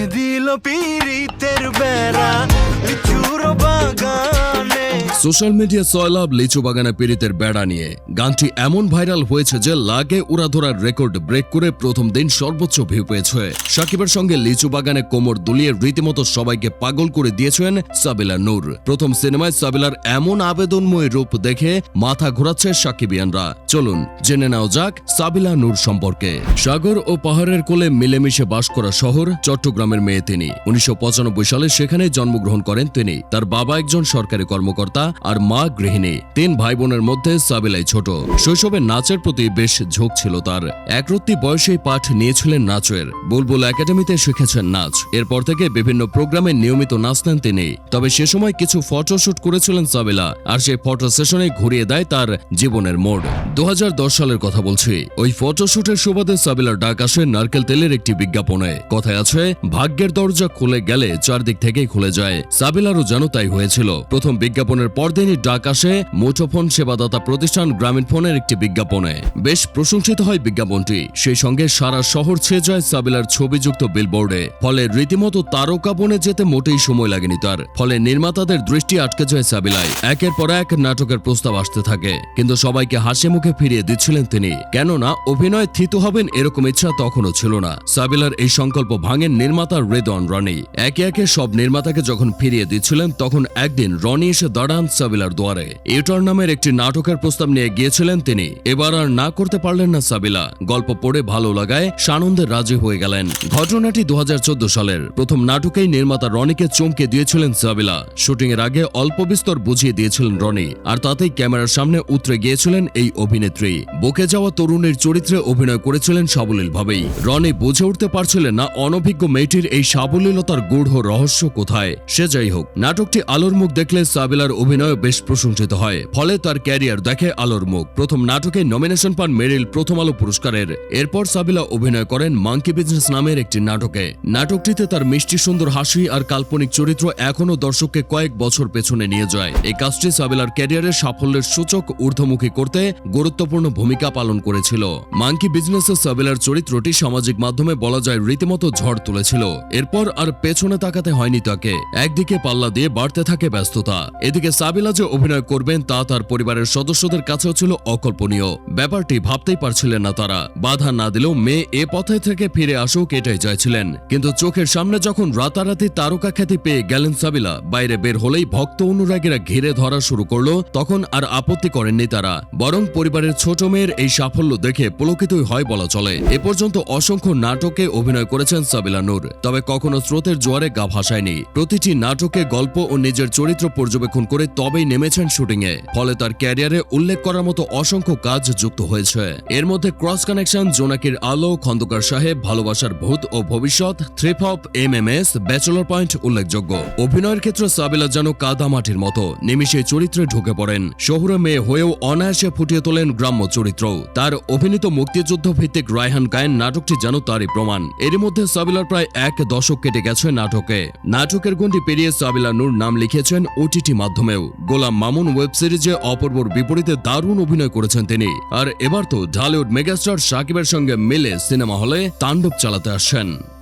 que social media সয়লাভ লিচু বাগানে পীড়িতের বেড়া নিয়ে। গানটি এমন ভাইরাল হয়েছে যে লাগে উড়াধরার রেকর্ড ব্রেক করে প্রথম দিন সর্বোচ্চ ভিউ পেয়েছে। সাকিবের সঙ্গে লিচু বাগানে কোমর দুলিয়ে রীতিমতো সবাইকে পাগল করে দিয়েছেন সাবিলা নূর। প্রথম সিনেমায় সাবিলার এমন আবেদনময় রূপ দেখে মাথা ঘোরাচ্ছে সাকিবিয়ানরা। চলুন, জেনে নেওয়া যাক সাবিলা নূর সম্পর্কে। সাগর ও পাহাড়ের কোলে মিলেমিশে বাস করা শহর চট্টগ্রামের মেয়ে তিনি উনিশশো সালে সেখানে জন্মগ্রহণ করেন তিনি। তার বাবা একজন সরকারি কর্মকর্তা আর মা গৃহিণী। তিন ভাই বোনের মধ্যে সাবিলাই ছোট। শৈশবে নাচের প্রতি বেশ ঝোঁক ছিল তার। একরত্তি বয়সেই পাঠ নিয়েছিলেন নাচের। বুলবুল একাডেমিতে শিখেছেন নাচ। এরপর থেকে বিভিন্ন প্রোগ্রামে নিয়মিত নাচতেন তিনি। তবে সে সময় কিছু ফটোশুট করেছিলেন সাবিলা। আর সেই ফটো সেশনে ঘুরিয়ে দেয় তার জীবনের মোড়। দু হাজার দশ সালের কথা বলছি। ওই ফটোশুটের সুবাদে সাবিলার ডাক আসে নারকেল তেলের একটি বিজ্ঞাপনে। কথায় আছে, ভাগ্যের দরজা খুলে গেলে চারদিক থেকেই খুলে যায়। সাবিলারও যেন তাই হয়েছিল। প্রথম বিজ্ঞাপনের পরদিনই ডাক আসে মুঠোফোন সেবাদাতা প্রতিষ্ঠান গ্রামীণ ফোনের একটি বিজ্ঞাপনে। বেশ প্রশংসিত হয় বিজ্ঞাপনটি। সেই সঙ্গে সারা শহর ছেয়ে যায় সাবিলার ছবিযুক্ত বিলবোর্ডে ফলে রীতিমতো তারকা বনে যেতে মোটেই সময় লাগেনি তার। ফলে নির্মাতাদের দৃষ্টি আটকে যায় সাবিলায়। একের পর এক নাটকের প্রস্তাব আসতে থাকে। কিন্তু সবাইকে হাসি মুখে ফিরিয়ে দিচ্ছিলেন তিনি। কেননা, অভিনয় থিতু হবেন এরকম ইচ্ছা তখনও ছিল না। সাবিলার এই সংকল্প ভাঙেন নির্মাতা রেদন রনি। একে একে সব নির্মাতাকে যখন ফিরিয়ে দিচ্ছিলেন, তখন একদিন রনি এসে দাঁড়ান সাবিলার দুয়ারে। ইউটার নামের একটি নাটকের প্রস্তাব নিয়ে গিয়েছিলেন তিনি। এবার আর না করতে পারলেন না সাবিলা। গল্প পড়ে ভালো লাগায় সানন্দে রাজি হয়ে গেলেন। ঘটনাটি দু সালের। প্রথম নাটকেই নির্মাতা রনিকে চমকে দিয়েছিলেন সাবিলা। শুটিং এর আগে অল্প বিস্তর বুঝিয়ে দিয়েছিলেন রনি। আর তাতেই ক্যামেরার সামনে উতরে গিয়েছিলেন এই অভিনেত্রী। বকে যাওয়া তরুণের চরিত্রে অভিনয় করেছিলেন সাবলীল ভাবেই রনি বুঝে উঠতে পারছিলেন না অনভিজ্ঞ মেয়েটির এই সাবলীলতার গূঢ় রহস্য কোথায়? সে যাই হোক, নাটকটি আলোর মুখ দেখলে সাবিলার অভিনয় বেশ প্রশংসিত হয়। ফলে তার ক্যারিয়ার দেখে আলোর মুখ। প্রথম নাটকে নমিনেশন পান মেরিল প্রথম আলো পুরস্কারের। এরপর সাবিলা অভিনয় করেন মাঙ্কি বিজনেস নামের একটি নাটকে। নাটকটিতে তার মিষ্টি সুন্দর হাসি আর কাল্পনিক চরিত্র এখনও দর্শককে কয়েক বছর পেছনে নিয়ে যায়। এই কাজটি সাবিলার ক্যারিয়ারের সাফল্যের সূচক ঊর্ধ্বমুখী করতে গুরুত্বপূর্ণ ভূমিকা পালন করেছিল। মাঙ্কি বিজনেসে সাবিলার চরিত্রটি সামাজিক মাধ্যমে বলা যায় রীতিমতো ঝড় তুলেছিল। এরপর আর পেছনে তাকাতে হয়নি তাকে। একদিকে পাল্লা দিয়ে বাড়তে থাকে ব্যস্ততা। এদিকে সাবিলা যে অভিনয় করবেন, তা তার পরিবারের সদস্যদের কাছেও ছিল অকল্পনীয়। ব্যাপারটি ভাবতেই পারছিলেন না তারা। বাধা না দিলেও মেয়ে এ পথে থেকে ফিরে আসুক এটাই চাইছিলেন। কিন্তু চোখের সামনে যখন রাতারাতি তারকা খ্যাতি পেয়ে গেলেন সাবিলা, বাইরে বের হলেই ভক্ত অনুরাগীরা ঘিরে ধরা শুরু করল, তখন আর আপত্তি করেননি তারা। বরং পরিবারের ছোট মেয়ের এই সাফল্য দেখে পুলকিতই হয় বলা চলে। এ পর্যন্ত অসংখ্য নাটকে অভিনয় করেছেন সাবিলা নূর। তবে কখনো স্রোতের জোয়ারে গা ভাসায়নি। প্রতিটি নাটকে গল্প ও নিজের চরিত্র পর্যবেক্ষণ করে তবেই নেমেছেন শুটিংয়ে। ফলে তার ক্যারিয়ারে উল্লেখ করার মতো অসংখ্য কাজ যুক্ত হয়েছে। এর মধ্যে ক্রস কানেকশন, জোনাকির আলো, খন্দকার সাহেব, ভালোবাসার ভূত ও ভবিষ্যৎ থ্রিপহপ M M S bachelor point উল্লেখযোগ্য। অভিনয়ের ক্ষেত্রে সাবিলা যেন কাদামাটির মতো। নিমিষে চরিত্রে ঢুকে পড়েন। শহুরে মেয়ে হয়েও অনায়াসে ফুটিয়ে তোলেন গ্রাম্য চরিত্র। তার অভিনীত মুক্তিযুদ্ধ ভিত্তিক রায়হান গায়েন নাটকটি যেন তারই প্রমাণ। এর মধ্যে সাবিলার প্রায় এক দশক কেটে গেছে নাটকে। নাটকের গণ্ডি পেরিয়ে সাবিলা নূর নাম লিখেছেন ওটিটি মাধ্যমেও। গোলাম মামুন ওয়েব সিরিজে অপূর্বর বিপরীতে দারুণ অভিনয় করেছেন তিনি। আর এবার তো ঢালিউড মেগাস্টার সাকিবের সঙ্গে মিলে সিনেমা হলে তাণ্ডব চালাতে আসছেন।